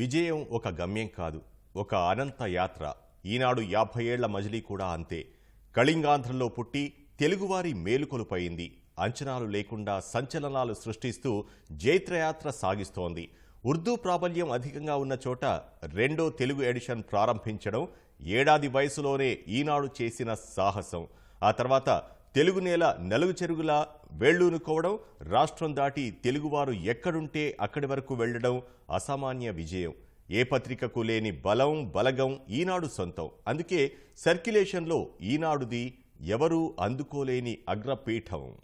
విజయం ఒక గమ్యం కాదు ఒక అనంత యాత్ర. ఈనాడు యాభై ఏళ్ళ మజిలీ కూడా అంతే. కళింగాంధ్రలో పుట్టి తెలుగువారి మేలుకొలుపైంది అంచనాలు లేకుండా సంచలనాలు సృష్టిస్తూ జైత్రయాత్ర సాగిస్తోంది. ఉర్దూ ప్రాబల్యం అధికంగా ఉన్న చోట రెండో తెలుగు ఎడిషన్ ప్రారంభించడం ఏడాది వయసులోనే ఈనాడు చేసిన సాహసం. ఆ తర్వాత తెలుగు నేల నలుగు చెరుగులా వేళ్ళూనుకోవడం రాష్ట్రం దాటి తెలుగువారు ఎక్కడుంటే అక్కడి వరకు వెళ్ళడం అసామాన్య విజయం. ఏ పత్రికకు లేని బలం బలగం ఈనాడు సొంతం. అందుకే సర్క్యులేషన్లో ఈనాడుది ఎవరూ అందుకోలేని అగ్రపీఠం.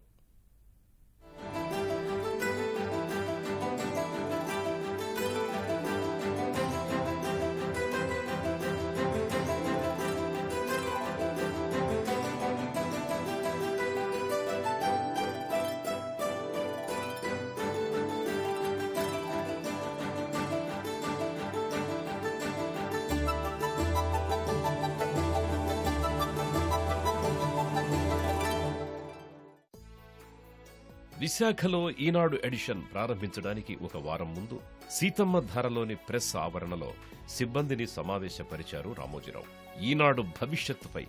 విశాఖలో ఈనాడు ఎడిషన్ ప్రారంభించడానికి ఒక వారం ముందు సీతమ్మ ధారలోని ప్రెస్ ఆవరణలో సిబ్బందిని సమావేశపరిచారు రామోజీరావు. ఈనాడు భవిష్యత్తుపై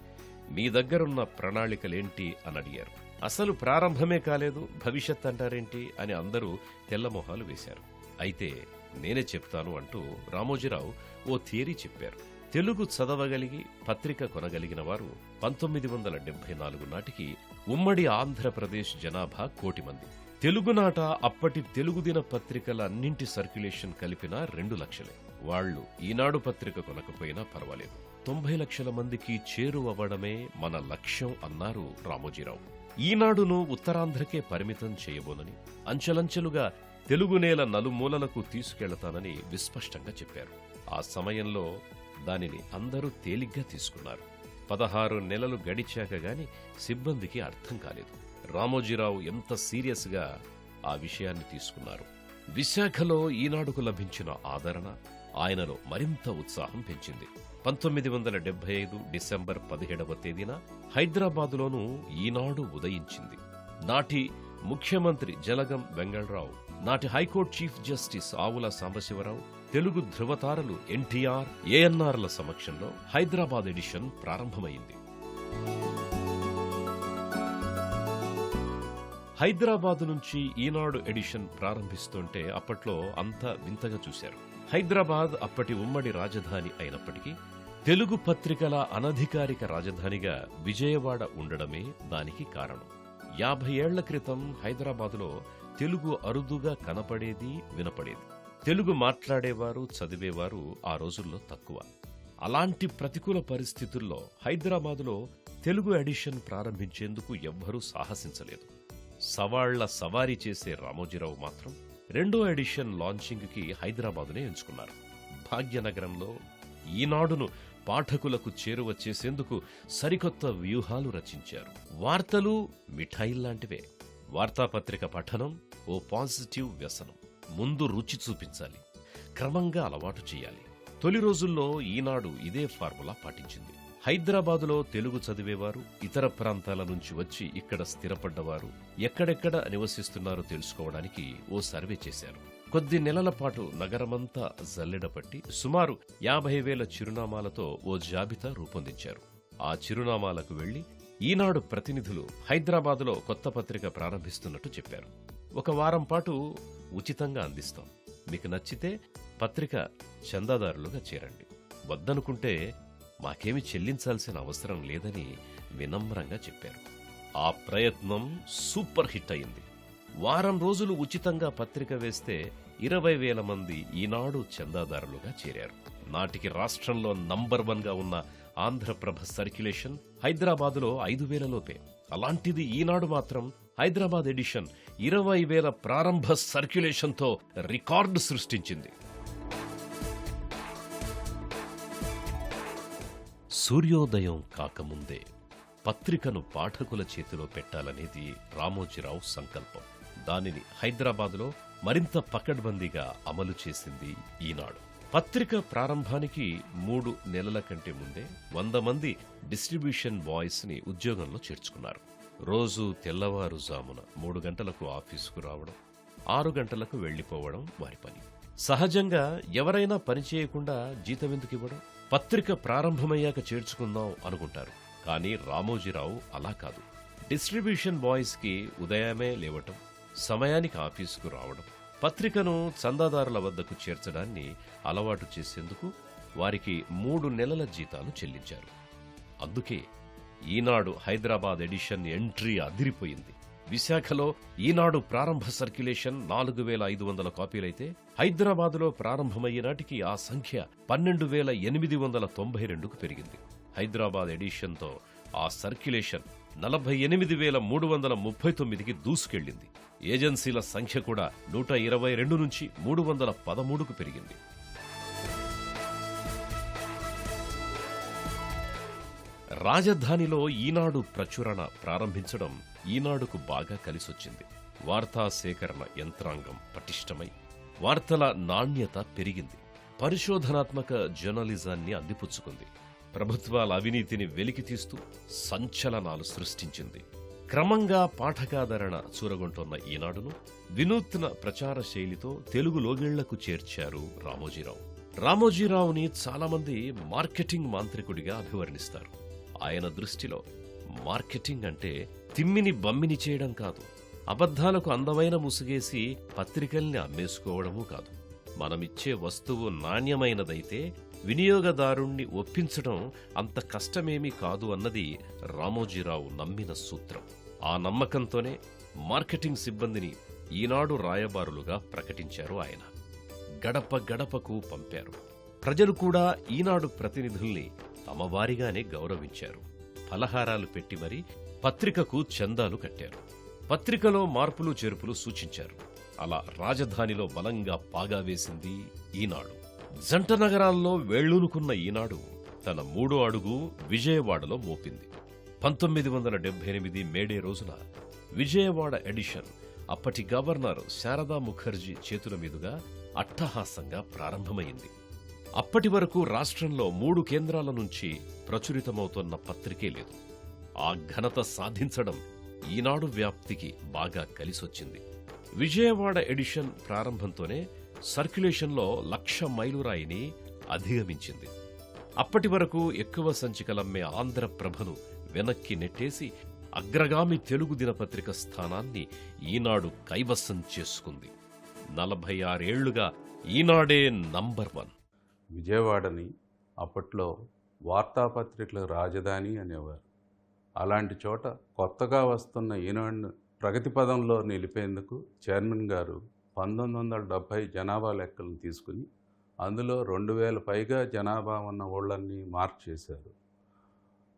మీ దగ్గరున్న ప్రణాళికలేంటి అని అడిగారు. అసలు ప్రారంభమే కాలేదు భవిష్యత్ అంటారేంటి అని అందరూ తెల్లమొహాలు వేశారు. అయితే నేనే చెప్తాను అంటూ రామోజీరావు ఓ థియరీ చెప్పారు. తెలుగు చదవగలిగి పత్రిక కొనగలిగిన వారు పంతొమ్మిది వందల డెబ్బై నాలుగు నాటికి ఉమ్మడి ఆంధ్రప్రదేశ్ జనాభా కోటి మంది. తెలుగునాట అప్పటి తెలుగు దిన పత్రికల అన్నింటి సర్క్యులేషన్ కలిపిన రెండు లక్షలే. వాళ్ళు ఈనాడు పత్రిక కొనకపోయినా పర్వాలేదు. తొంభై లక్షల మందికి చేరువవ్వడమే మన లక్ష్యం అన్నారు రామోజీరావు. ఈనాడును ఉత్తరాంధ్రకే పరిమితం చేయబోనని అంచెలంచెలుగా తెలుగు నేల నలుమూలలకు తీసుకెళ్తానని విస్పష్టంగా చెప్పారు. ఆ సమయంలో దానిని అందరూ తేలిగ్గా తీసుకున్నారు. పదహారు నెలలు గడిచాక గాని సిబ్బందికి అర్థం కాలేదు. రామోజీరావు ఎంత సీరియస్గా ఆ విషయాన్ని తీసుకున్నారు. విశాఖలో ఈనాడుకు లభించిన ఆదరణ ఆయనలో మరింత ఉత్సాహం పెంచింది. పంతొమ్మిది వందల డెబ్బై ఐదు డిసెంబర్ పదిహేడవ తేదీన హైదరాబాదులోనూ ఈనాడు ఉదయించింది. నాటి ముఖ్యమంత్రి జలగం వెంగళరావు నాటి హైకోర్టు చీఫ్ జస్టిస్ ఆవుల సాంబశివరావు తెలుగు ధృవతారలు ఎన్టీఆర్ ఏఎన్ఆర్ల సమక్షంలో హైదరాబాద్ ఎడిషన్ ప్రారంభమైంది. హైదరాబాద్ నుంచి ఈనాడు ఎడిషన్ ప్రారంభిస్తుంటే అప్పట్లో అంతా వింతగా చూశారు. హైదరాబాద్ అప్పటి ఉమ్మడి రాజధాని అయినప్పటికీ తెలుగు పత్రికల అనధికారిక రాజధానిగా విజయవాడ ఉండడమే దానికి కారణం. యాభై ఏళ్ళ క్రితం హైదరాబాదులో తెలుగు అరుదుగా కనపడేది వినపడేది. తెలుగు మాట్లాడేవారు చదివేవారు ఆ రోజుల్లో తక్కువ. అలాంటి ప్రతికూల పరిస్థితుల్లో హైదరాబాదులో తెలుగు ఎడిషన్ ప్రారంభించేందుకు ఎవ్వరూ సాహసించలేదు. సవాళ్ళ సవారీ చేసే రామోజీరావు మాత్రం రెండో ఎడిషన్ లాంచింగ్కి హైదరాబాదునే ఎంచుకున్నారు. భాగ్యనగరంలో ఈనాడును పాఠకులకు చేరువ చేసేందుకు సరికొత్త వ్యూహాలు రచించారు. వార్తలు మిఠాయిల్లాంటివే. వార్తాపత్రిక పఠనం ఓ పాజిటివ్ వ్యసనం. ముందు రుచి చూపించాలి. క్రమంగా అలవాటు చేయాలి. తొలి రోజుల్లో ఈనాడు ఇదే ఫార్ములా పాటించింది. హైదరాబాదులో తెలుగు చదివేవారు ఇతర ప్రాంతాల నుంచి వచ్చి ఇక్కడ స్థిరపడ్డవారు ఎక్కడెక్కడ నివసిస్తున్నారో తెలుసుకోవడానికి ఓ సర్వే చేశారు. కొద్ది నెలల పాటు నగరమంతా జల్లెడపట్టి సుమారు యాభై వేల చిరునామాలతో ఓ జాబితా రూపొందించారు. ఆ చిరునామాలకు వెళ్ళి ఈనాడు ప్రతినిధులు హైదరాబాదులో కొత్త పత్రిక ప్రారంభిస్తున్నట్టు చెప్పారు. ఒక వారం పాటు ఉచితంగా అందిస్తాం. మీకు నచ్చితే పత్రిక చందాదారులుగా చేరండి. వద్దనుకుంటే మాకేమి చెల్లించాల్సిన అవసరం లేదని వినమ్రంగా చెప్పారు. ఆ ప్రయత్నం సూపర్ హిట్ అయింది. వారం రోజులు ఉచితంగా పత్రిక వేస్తే ఇరవై వేల మంది ఈనాడు చందాదారులుగా చేరారు. నాటికి రాష్ట్రంలో నంబర్ వన్గా ఉన్న ఆంధ్రప్రభ సర్క్యులేషన్ హైదరాబాదులో ఐదు వేలలోపే. అలాంటిది ఈనాడు మాత్రం హైదరాబాద్ ఎడిషన్ ఇరవై వేల ప్రారంభ సర్క్యులేషన్తో రికార్డు సృష్టించింది. సూర్యోదయం కాకముందే పత్రికను పాఠకుల చేతిలో పెట్టాలనేది రామోజీరావు సంకల్పం. దానిని హైదరాబాదులో మరింత పకడ్బందీగా అమలు చేసింది ఈనాడు. పత్రిక ప్రారంభానికి మూడు నెలల కంటే ముందే వంద మంది డిస్ట్రిబ్యూషన్ బాయ్స్ని ఉద్యోగంలో చేర్చుకున్నారు. రోజు తెల్లవారుజామున మూడు గంటలకు ఆఫీసుకు రావడం ఆరు గంటలకు వెళ్ళిపోవడం వారి పని. సహజంగా ఎవరైనా పని చేయకుండా జీతం ఎందుకు ఇవ్వడం? పత్రిక ప్రారంభమయ్యాక చేర్చుకుందాం అనుకుంటారు కానీ రామోజీరావు అలా కాదు. డిస్ట్రిబ్యూషన్ బాయ్స్కి ఉదయమే లేవటం సమయానికి ఆఫీసుకు రావడం పత్రికను చందాదారుల వద్దకు చేర్చడాన్ని అలవాటు చేసేందుకు వారికి మూడు నెలల జీతాలు చెల్లించారు. అందుకే ఈనాడు హైదరాబాద్ ఎడిషన్ ఎంట్రీ అదిరిపోయింది. విశాఖలో ఈనాడు ప్రారంభ సర్క్యులేషన్ నాలుగు వేల ఐదు వందల కాపీలైతే హైదరాబాదులో ప్రారంభమయ్యే నాటికి ఆ సంఖ్య పన్నెండు వేల ఎనిమిది వందల తొంభై రెండుకు పెరిగింది. హైదరాబాద్ ఎడిషన్తో ఆ సర్క్యులేషన్ నలభై ఎనిమిది వేల మూడు వందల ముప్పై తొమ్మిదికి దూసుకెళ్ళింది ఏజెన్సీల సంఖ్య కూడా నూట ఇరవై రెండు నుంచి మూడు వందల పదమూడుకు పెరిగింది. రాజధానిలో ఈనాడు ప్రచురణ ప్రారంభించడం ఈనాడుకు బాగా కలిసొచ్చింది. వార్తా సేకరణ యంత్రాంగం పటిష్టమై వార్తల నాణ్యత పెరిగింది. పరిశోధనాత్మక జర్నలిజాన్ని అందిపుచ్చుకుంది. ప్రభుత్వాల అవినీతిని వెలికితీస్తూ సంచలనాలు సృష్టించింది. క్రమంగా పాఠకాదరణ చూరగొంటున్న ఈనాడును వినూత్న ప్రచార శైలితో తెలుగు లోగిళ్ళకు చేర్చారు రామోజీరావు. రామోజీరావుని చాలామంది మార్కెటింగ్ మాంత్రికుడిగా అభివర్ణిస్తారు. ఆయన దృష్టిలో మార్కెటింగ్ అంటే తిమ్మిని బమ్మిని చేయడం కాదు. అబద్ధాలకు అందమైన ముసుగేసి పత్రికల్ని అమ్మేసుకోవడమూ కాదు. మనమిచ్చే వస్తువు నాణ్యమైనదైతే వినియోగదారుణ్ణి ఒప్పించడం అంత కష్టమేమీ కాదు అన్నది రామోజీరావు నమ్మిన సూత్రం. ఆ నమ్మకంతోనే మార్కెటింగ్ సిబ్బందిని ఈనాడు రాయబారులుగా ప్రకటించారు ఆయన. గడప గడపకు పంపారు. ప్రజలు కూడా ఈనాడు ప్రతినిధుల్ని అమ్మవారిగానే గౌరవించారు. ఫలహారాలు పెట్టి మరీ పత్రికకు చందాలు కట్టారు. పత్రికలో మార్పులు చేర్పులు సూచించారు. అలా రాజధానిలో బలంగా పాగా వేసింది ఈనాడు. జంట నగరాల్లో వేళ్ళూనుకున్న ఈనాడు తన మూడో అడుగు విజయవాడలో మోపింది. పంతొమ్మిది వందల డెబ్బై ఎనిమిది మేడే రోజున విజయవాడ ఎడిషన్ అప్పటి గవర్నర్ శారదా ముఖర్జీ చేతుల మీదుగా అట్టహాసంగా ప్రారంభమైంది. అప్పటి వరకు రాష్ట్రంలో మూడు కేంద్రాల నుంచి ప్రచురితమవుతున్న పత్రికే లేదు. ఆ ఘనత సాధించడం ఈనాడు వ్యాప్తికి బాగా కలిసొచ్చింది. విజయవాడ ఎడిషన్ ప్రారంభంతోనే సర్క్యులేషన్లో లక్ష మైలురాయిని అధిగమించింది. అప్పటి వరకు ఎక్కువ సంచికలమ్మే ఆంధ్రప్రభను వెనక్కి నెట్టేసి అగ్రగామి తెలుగు దినపత్రిక స్థానాన్ని ఈనాడు కైవసం చేసుకుంది. నలభై ఆరేళ్ళుగా ఈనాడే నంబర్ వన్. విజయవాడని అప్పట్లో వార్తాపత్రికల రాజధాని అనేవారు. అలాంటి చోట కొత్తగా వస్తున్న ఈనాడును ప్రగతి పదంలో నిలిపేందుకు చైర్మన్ గారు పంతొమ్మిది వందల డెబ్భై జనాభా లెక్కలను తీసుకుని అందులో రెండు వేల పైగా జనాభా ఉన్న ఊళ్ళన్నీ మార్క్ చేశారు.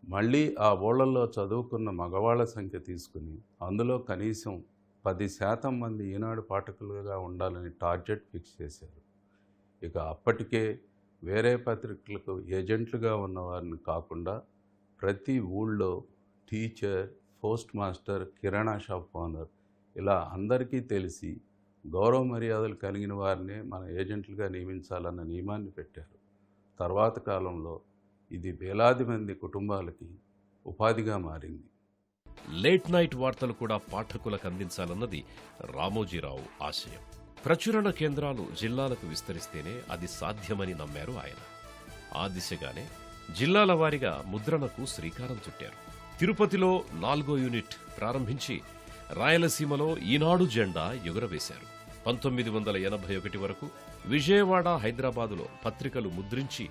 మళ్ళీ ఆ ఊళ్ళల్లో చదువుకున్న మగవాళ్ళ సంఖ్య తీసుకుని అందులో కనీసం పది శాతం మంది ఈనాడు పాఠకులుగా ఉండాలని టార్గెట్ ఫిక్స్ చేశారు. ఇక అప్పటికే వేరే పత్రికలకు ఏజెంట్లుగా ఉన్నవారిని కాకుండా ప్రతి ఊళ్ళో టీచర్ పోస్ట్ మాస్టర్ కిరాణా షాప్ ఓనర్ ఇలా అందరికీ తెలిసి గౌరవ మర్యాదలు కలిగిన వారినే మన ఏజెంట్లుగా నియమించాలన్న నియమాన్ని పెట్టారు. తర్వాత కాలంలో ఇది వేలాది మంది కుటుంబాలకి ఉపాధిగా మారింది. లేట్ నైట్ వార్తలు కూడా పాఠకులకు అందించాలన్నది రామోజీరావు ఆశయం. ప్రచురణ కేంద్రాలు జిల్లాలకు విస్తరిస్తేనే అది సాధ్యమని నమ్మారు ఆయన. ఆ దిశగానే జిల్లాల వారీగా ముద్రణకు శ్రీకారం చుట్టారు. తిరుపతిలో నాలుగో యూనిట్ ప్రారంభించి రాయలసీమలో ఈనాడు జెండా ఎగురవేశారు. పంతొమ్మిది వందల ఎనభై ఒకటి వరకు విజయవాడ హైదరాబాదులో పత్రికలు ముద్రించి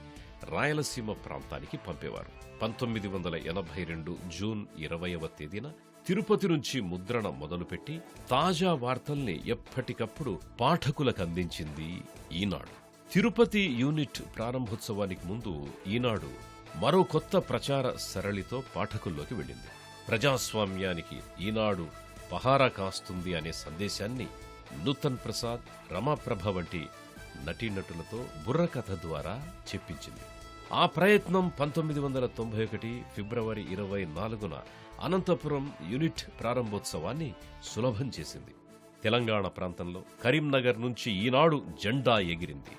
రాయలసీమ ప్రాంతానికి పంపేవారు. పంతొమ్మిది వందల ఎనభై రెండు జూన్ ఇరవయవ తేదీన తిరుపతి నుంచి ముద్రణ మొదలుపెట్టి తాజా వార్తల్ని ఎప్పటికప్పుడు పాఠకులకు అందించింది ఈనాడు. తిరుపతి యూనిట్ ప్రారంభోత్సవానికి ముందు ఈనాడు మరో కొత్త ప్రచార సరళితో పాఠకుల్లోకి వెళ్ళింది. ప్రజాస్వామ్యానికి ఈనాడు పహారా కాస్తుంది అనే సందేశాన్ని నూతన్ ప్రసాద్ రమాప్రభ వంటి నటీనటులతో బుర్రకథ ద్వారా చెప్పించింది. ఆ ప్రయత్నం పంతొమ్మిది వందల తొంభై ఒకటి ఫిబ్రవరి ఇరవై నాలుగున అనంతపురం యూనిట్ ప్రారంభోత్సవాన్ని సులభం చేసింది. తెలంగాణ ప్రాంతంలో కరీంనగర్ నుంచి ఈనాడు జెండా ఎగిరింది.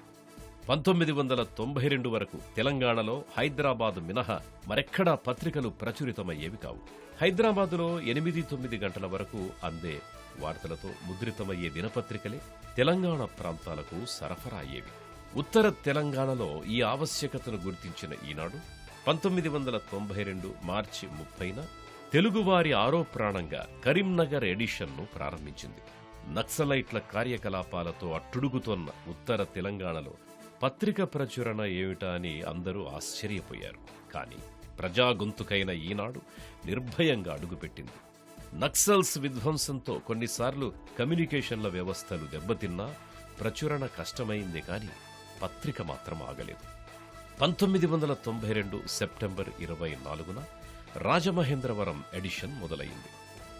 పంతొమ్మిది వందల తొంభై రెండు వరకు తెలంగాణలో హైదరాబాద్ మినహా మరెక్కడా పత్రికలు ప్రచురితమయ్యేవి కావు. హైదరాబాదులో ఎనిమిది తొమ్మిది గంటల వరకు అందే వార్తలతో ముద్రితమయ్యే దినపత్రికలే తెలంగాణ ప్రాంతాలకు సరఫరా అయ్యేవి ఉత్తర తెలంగాణలో ఈ ఆవశ్యకతను గుర్తించిన ఈనాడు పంతొమ్మిది వందల తొంభై రెండు మార్చి ముప్పైన తెలుగువారి ఆరో ప్రాణంగా కరీంనగర్ ఎడిషన్ను ప్రారంభించింది. నక్సలైట్ల కార్యకలాపాలతో అట్టుడుగుతోన్న ఉత్తర తెలంగాణలో పత్రిక ప్రచురణ ఏమిటా అని అందరూ ఆశ్చర్యపోయారు. కానీ ప్రజా గొంతుకైన ఈనాడు నిర్భయంగా అడుగుపెట్టింది. నక్సల్స్ విధ్వంసంతో కొన్నిసార్లు కమ్యూనికేషన్ల వ్యవస్థలు దెబ్బతిన్నా ప్రచురణ కష్టమైంది కానీ పత్రిక మాత్రం ఆగలేదు. పంతొమ్మిది వందల తొంభై రెండు సెప్టెంబర్ ఇరవై నాలుగున రాజమహేంద్రవరం ఎడిషన్ మొదలైంది.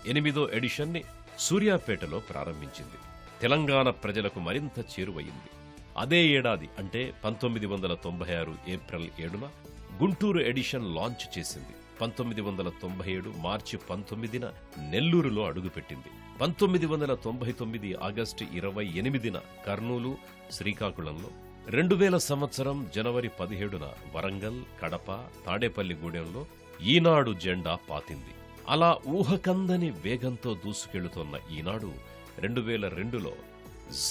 ఎనిమిదో ఎడిషన్ని సూర్యాపేటలో ప్రారంభించింది. తెలంగాణ ప్రజలకు మరింత చేరువయింది. అదే ఏడాది అంటే పంతొమ్మిది వందల తొంభై ఆరు ఏప్రిల్ ఏడున గుంటూరు ఎడిషన్ లాంచ్ చేసింది. పంతొమ్మిది వందల తొంభై ఏడు మార్చి పంతొమ్మిదిన నెల్లూరులో అడుగుపెట్టింది. పంతొమ్మిది వందల తొంభై తొమ్మిది ఆగస్టు ఇరవై ఎనిమిదిన కర్నూలు శ్రీకాకుళంలో రెండు వేల సంవత్సరం జనవరి పదిహేడున వరంగల్ కడప తాడేపల్లిగూడెంలో ఈనాడు జెండా పాతింది. అలా ఊహకందని వేగంతో దూసుకెళ్తున్న ఈనాడు రెండు వేల రెండులో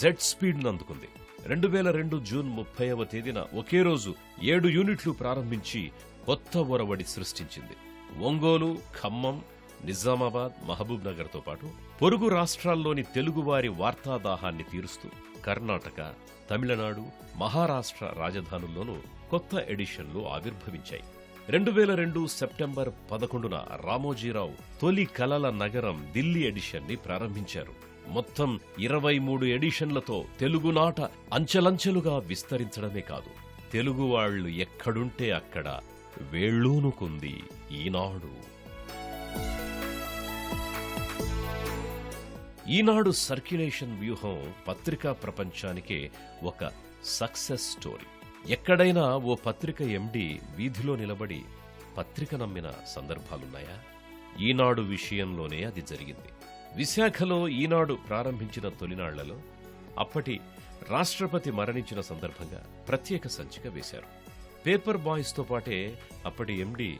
జెడ్ స్పీడ్ను అందుకుంది రెండు వేల రెండు జూన్ ముప్పైవ తేదీన ఒకే రోజు ఏడు యూనిట్లు ప్రారంభించి కొత్త ఒరవడి సృష్టించింది. ఒంగోలు ఖమ్మం నిజామాబాద్ మహబూబ్ నగర్తో పాటు పొరుగు రాష్ట్రాల్లోని తెలుగువారి వార్తాదాహాన్ని తీరుస్తూ కర్ణాటక తమిళనాడు మహారాష్ట్ర రాజధానుల్లోనూ కొత్త ఎడిషన్లు ఆవిర్భవించాయి. రెండు వేల రెండు సెప్టెంబర్ పదకొండున రామోజీరావు తొలి కలల నగరం ఢిల్లీ ఎడిషన్ని ప్రారంభించారు. మొత్తం ఇరవై మూడు ఎడిషన్లతో తెలుగునాట అంచెలంచెలుగా విస్తరించడమే కాదు తెలుగు వాళ్ళు ఎక్కడుంటే అక్కడ వేళ్ళూనుకుంది ఈనాడు. ఈనాడు సర్క్యులేషన్ వ్యూహం పత్రికా ప్రపంచానికే ఒక సక్సెస్ స్టోరీ. ఎక్కడైనా ఓ పత్రిక ఎండి వీధిలో నిలబడి పత్రిక నమ్మిన సందర్భాలున్నాయా? ఈనాడు విషయంలోనే అది జరిగింది. విశాఖలో ఈనాడు ప్రారంభించిన తొలినాళ్ళలో అప్పటి రాష్ట్రపతి మరణించిన సందర్భంగా ప్రత్యేక సంచిక వేశారు. పేపర్ బాయ్స్తో పాటే అప్పటి ఎండి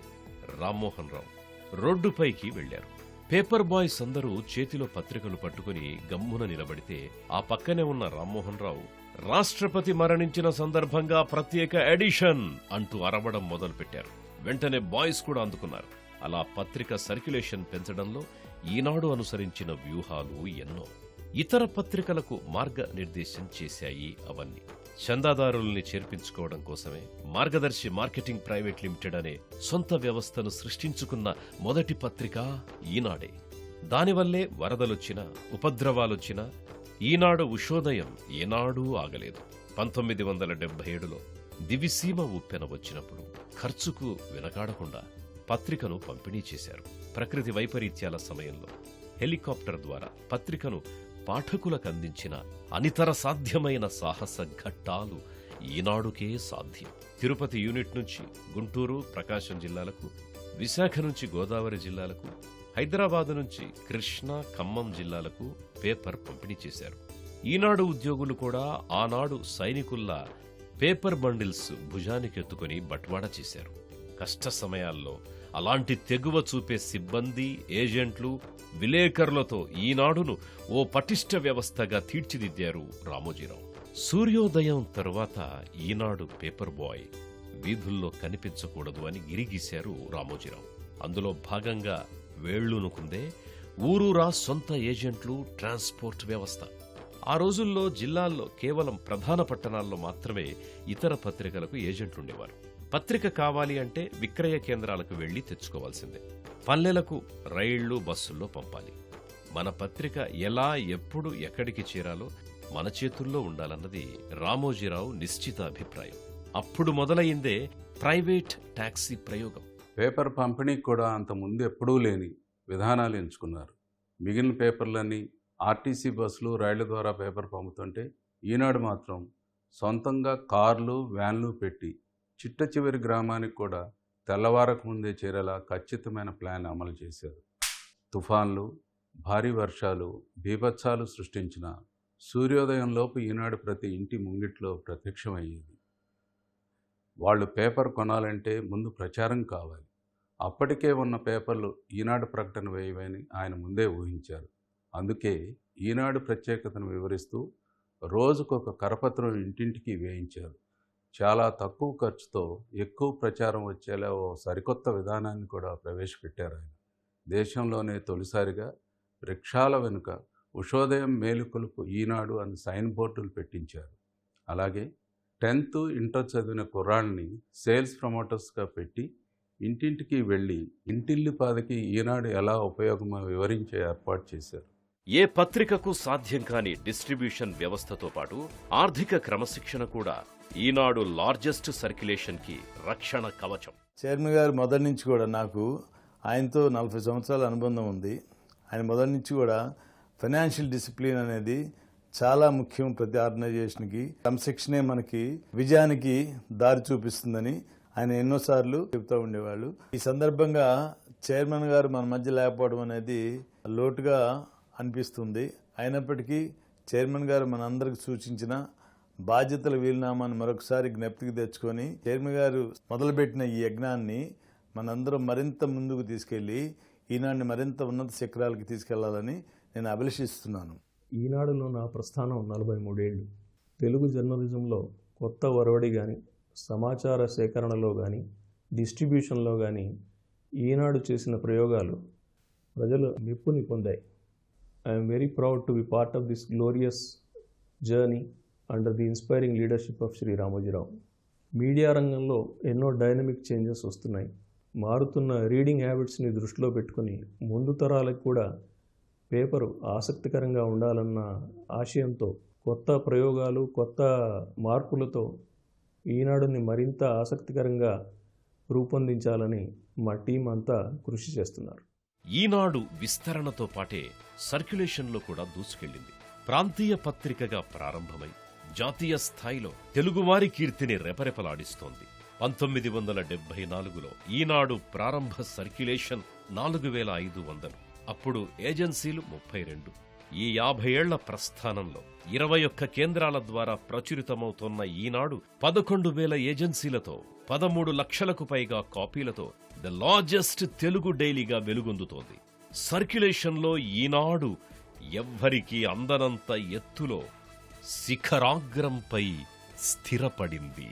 రామ్మోహన్ రావు రోడ్డుపైకి వెళ్ళారు పేపర్ బాయ్స్ అందరూ చేతిలో పత్రికలు పట్టుకుని గమ్మున నిలబడితే ఆ పక్కనే ఉన్న రామ్మోహన్ రావు రాష్ట్రపతి మరణించిన సందర్భంగా ప్రత్యేక ఎడిషన్ అంటూ అరవడం మొదలుపెట్టారు. వెంటనే బాయ్స్ కూడా అందుకున్నారు. అలా పత్రిక సర్క్యులేషన్ పెంచడంలో ఈనాడు అనుసరించిన వ్యూహాలు ఎన్నో. ఇతర పత్రికలకు మార్గనిర్దేశం చేశాయి అవన్నీ. చందాదారుల్ని చేర్పించుకోవడం కోసమే మార్గదర్శి మార్కెటింగ్ ప్రైవేట్ లిమిటెడ్ అనే సొంత వ్యవస్థను సృష్టించుకున్న మొదటి పత్రిక ఈనాడే. దానివల్లే వరదలొచ్చినా ఉపద్రవాలొచ్చినా ఈనాడు ఉషోదయం ఏనాడూ ఆగలేదు. పంతొమ్మిది వందల డెబ్బై ఏడులో దివిసీమ ఉప్పెన వచ్చినప్పుడు ఖర్చుకు వెనకాడకుండా పత్రికను పంపిణీ చేశారు. ప్రకృతి వైపరీత్యాల సమయంలో హెలికాప్టర్ ద్వారా పత్రికను పాఠకులకు అందించిన అనితర సాధ్యమైన సాహస ఘట్టాలు ఈనాడుకే సాధ్యం. తిరుపతి యూనిట్ నుంచి గుంటూరు ప్రకాశం జిల్లాలకు విశాఖ నుంచి గోదావరి జిల్లాలకు హైదరాబాద్ నుంచి కృష్ణా ఖమ్మం జిల్లాలకు పేపర్ పంపిణీ చేశారు. ఈనాడు ఉద్యోగులు కూడా ఆనాడు సైనికుల్లా పేపర్ బండిల్స్ భుజానికెత్తుకుని బట్వాడా చేశారు. కష్ట సమయాల్లో అలాంటి తెగువ చూపే సిబ్బంది ఏజెంట్లు విలేకరులతో ఈనాడును ఓ పటిష్ట వ్యవస్థగా తీర్చిదిద్దారు రామోజీరావు. సూర్యోదయం తరువాత ఈనాడు పేపర్ బాయ్ వీధుల్లో కనిపించకూడదు అని గిరిగీశారు రామోజీరావు. అందులో భాగంగా వేళ్ళూనుకుందే ఊరూరా సొంత ఏజెంట్లు ట్రాన్స్పోర్ట్ వ్యవస్థ. ఆ రోజుల్లో జిల్లాల్లో కేవలం ప్రధాన పట్టణాల్లో మాత్రమే ఇతర పత్రికలకు ఏజెంట్లుండేవారు. పత్రిక కావాలి అంటే విక్రయ కేంద్రాలకు వెళ్ళి తెచ్చుకోవాల్సిందే. పల్లెలకు రైళ్ళు బస్సుల్లో పంపాలి. మన పత్రిక ఎలా ఎప్పుడు ఎక్కడికి చేరాలో మన చేతుల్లో ఉండాలన్నది రామోజీరావు నిశ్చిత అభిప్రాయం అప్పుడు మొదలైందే ప్రైవేట్ టాక్సీ ప్రయోగం. పేపర్ పంపిణీకి కూడా అంత ముందు ఎప్పుడూ లేని విధానాలు ఎంచుకున్నారు. మిగిలిన పేపర్లన్నీ ఆర్టీసీ బస్సులు రైళ్ళ ద్వారా పేపర్ పంపుతుంటే ఈనాడు మాత్రం సొంతంగా కార్లు వ్యాన్లు పెట్టి చిట్ట చివరి గ్రామానికి కూడా తెల్లవారకు ముందే చేరేలా ఖచ్చితమైన ప్లాన్ అమలు చేశారు. తుఫాన్లు భారీ వర్షాలు బీభత్సాలు సృష్టించిన సూర్యోదయంలోపు ఈనాడు ప్రతి ఇంటి ముంగిట్లో ప్రత్యక్షమయ్యేది. వాళ్ళు పేపర్ కొనాలంటే ముందు ప్రచారం కావాలి. అప్పటికే ఉన్న పేపర్లు ఈనాడు ప్రకటన వేయవని ఆయన ముందే ఊహించారు. అందుకే ఈనాడు ప్రత్యేకతను వివరిస్తూ రోజుకొక కరపత్రం ఇంటింటికి వేయించారు. చాలా తక్కువ ఖర్చుతో ఎక్కువ ప్రచారం వచ్చేలా ఓ సరికొత్త విధానాన్ని కూడా ప్రవేశపెట్టారు ఆయన. దేశంలోనే తొలిసారిగా వృక్షాల వెనుక ఉషోదయం మేలుకొలుపు ఈనాడు అని సైన్ బోర్డులు పెట్టించారు. అలాగే టెన్త్ ఇంటర్ చదివిన కుర్రాళ్ళని సేల్స్ ప్రమోటర్స్గా పెట్టి ఇంటింటికి వెళ్ళి ఇంటిల్లిపాదికి ఈనాడు ఎలా ఉపయోగమో వివరించే ఏర్పాటు చేశారు. ఏ పత్రికకు సాధ్యం కాని డిస్ట్రిబ్యూషన్ వ్యవస్థతో పాటు ఆర్థిక క్రమశిక్షణ కూడా ఈనాడు లార్జెస్ట్ సర్క్యులేషన్కి రక్షణ కవచం. చైర్మన్ గారు మొదటి నుంచి కూడా నాకు ఆయనతో నలభై సంవత్సరాల అనుబంధం ఉంది. ఆయన మొదటి నుంచి కూడా ఫైనాన్షియల్ డిసిప్లిన్ అనేది చాలా ముఖ్యం ప్రతి ఆర్గనైజేషన్కి. క్రమశిక్షణే మనకి విజయానికి దారి చూపిస్తుందని ఆయన ఎన్నోసార్లు చెబుతూ ఉండేవాళ్ళు. ఈ సందర్భంగా చైర్మన్ గారు మన మధ్య లేకపోవడం అనేది లోటుగా అనిపిస్తుంది. అయినప్పటికీ చైర్మన్ గారు మనందరికి సూచించిన బాధ్యతల వీలునామాను మరొకసారి జ్ఞప్తికి తెచ్చుకొని చైర్మన్ గారు మొదలుపెట్టిన ఈ యజ్ఞాన్ని మనందరం మరింత ముందుకు తీసుకెళ్ళి ఈనాడిని మరింత ఉన్నత శిఖరాలకి తీసుకెళ్ళాలని నేను అభిలషిస్తున్నాను. ఈనాడులో నా ప్రస్థానం నలభై మూడేళ్ళు. తెలుగు జర్నలిజంలో కొత్త ఒరవడి కానీ సమాచార సేకరణలో కానీ డిస్ట్రిబ్యూషన్లో కానీ ఈనాడు చేసిన ప్రయోగాలు ప్రజలు మెప్పుని పొందాయి. I'm very proud to be part of this glorious journey under the inspiring leadership of Shri Ramoji Rao media రంగంలో ఎన్నో డైనమిక్ చేంజెస్ వస్తున్నాయి. మారుతున్న రీడింగ్ హ్యాబిట్స్ని దృష్టిలో పెట్టుకుని ముందు తరాలకు కూడా పేపరు ఆసక్తికరంగా ఉండాలన్న ఆశయంతో కొత్త ప్రయోగాలు కొత్త మార్పులతో ఈనాడుని మరింత ఆసక్తికరంగా రూపొందించాలని మా టీం అంతా కృషి చేస్తున్నారు. ఈనాడు విస్తరణతో పాటే సర్క్యులేషన్లో కూడా దూసుకెళ్ళింది ప్రాంతీయ పత్రికగా ప్రారంభమై జాతీయ స్థాయిలో తెలుగువారి కీర్తిని రెపరెపలాడిస్తోంది. పంతొమ్మిది వందల డెబ్బై నాలుగులో ఈనాడు ప్రారంభ సర్క్యులేషన్ నాలుగు వేల ఐదు వందలు అప్పుడు ఏజెన్సీలు ముప్పై రెండు. ఈ యాభై ఏళ్ళ ప్రస్థానంలో ఇరవై ఒక్క కేంద్రాల ద్వారా ప్రచురితమవుతోన్న ఈనాడు పదకొండు వేల ఏజెన్సీలతో పదమూడు లక్షలకు పైగా కాపీలతో ద లార్జెస్ట్ తెలుగు డైలీగా వెలుగొందుతోంది. సర్క్యులేషన్లో ఈనాడు ఎవ్వరికీ అందనంత ఎత్తులో శిఖరాగ్రంపై స్థిరపడింది.